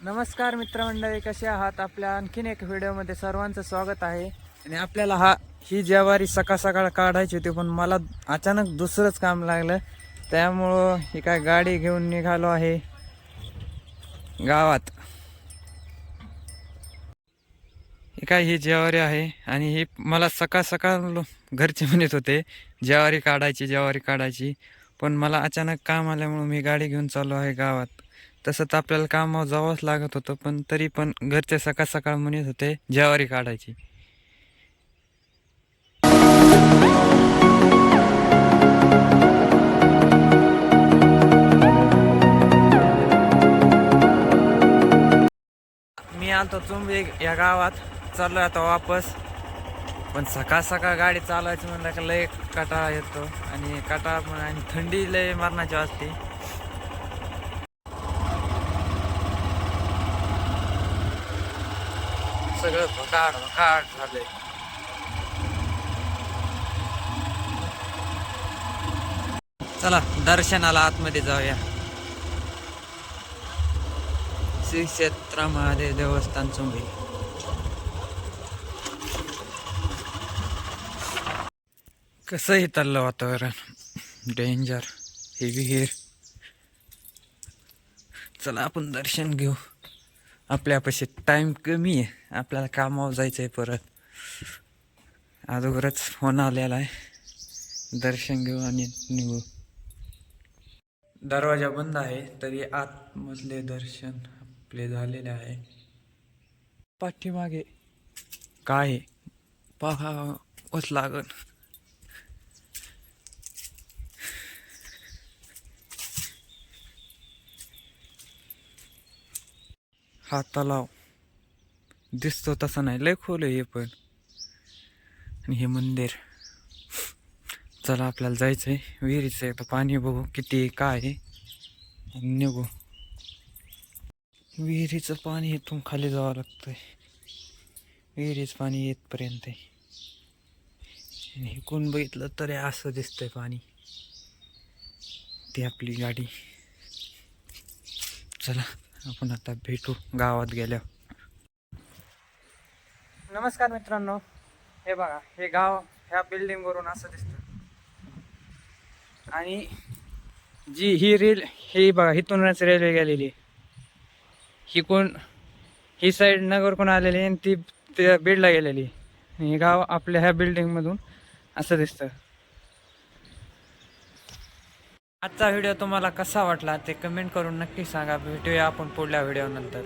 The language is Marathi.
नमस्कार मित्रमंडळी कसे आहात? आपल्या आणखीन एक व्हिडिओमध्ये सर्वांचं स्वागत आहे. आणि आपल्याला हा ही ज्वारी सकाळ सकाळ काढायची होती पण मला अचानक दुसरंच काम लागलं. त्यामुळं ही काय गाडी घेऊन निघालो आहे गावात. ही काय ही ज्वारी आहे आणि ही मला सकाळ सकाळ घरचे म्हणत होते ज्वारी काढायची ज्वारी काढायची. पण मला अचानक काम आल्यामुळं मी गाडी घेऊन चाललो आहे गावात. तसं तर आपल्याला कामावर जावंच लागत होतं पण तरी पण घरचे सकाळ सकाळ म्हणत होते ज्वारी काढायची. मी आलतो चुंबी या गावात चाललोय आता वापस. पण सकाळ सकाळ गाडी चालवायची म्हणलं का लय कटाळा येतो आणि कटाळा पण आणि थंडी लय मरणाची वाजते. सगळं भकाड भकाड झालंय. चला दर्शनाला आतमध्ये जाऊया. श्री क्षेत्र महादेव देवस्थान चुंबी. कसं चाललं वातावरण? डेंजर हे विहीर चला आपण दर्शन घेऊ. आपल्यापाशी टाईम कमी आहे. आपल्याला कामावर जायचं आहे परत. अगोदरच फोन आलेला आहे. दर्शन घेऊ आणि निघू. दरवाजा बंद आहे तरी आतमधले दर्शन आपले झालेले आहे. पाठीमागे काय पहा पाहावंच लागण हा तलाव दिसतो तसा नाही. लय खोल आहे हे पण. आणि हे मंदिर. चला आपल्याला जायचं आहे. विहिरीचं एकदा पाणी बघू किती आहे, काय आहे. आणि निघू. विहिरीचं पाणी इथून खाली जावं लागतंय. विहिरीचं पाणी येतपर्यंत आहे. आणि बघितलं तरी असं दिसतंय पाणी. ती आपली गाडी. चला. आपण आता भेटू गावात गेल्यावर नमस्कार मित्रांनो हे बघा हे गाव ह्या बिल्डिंग वरून असं दिसतं आणि जी ही रेल ही बघा हिथूनच रेल्वे गेलेली आहे. ही कोण ही साईड नगर कोण आलेली आहे आणि ती त्या बीडला गेलेली आहे. आणि हे गाव आपल्या ह्या बिल्डिंगमधून असं दिसतं आजचा व्हिडिओ तुम्हाला कसा वाटला ते कमेंट करून नक्की सांगा. भेटूया आपण पुढल्या व्हिडिओनंतर.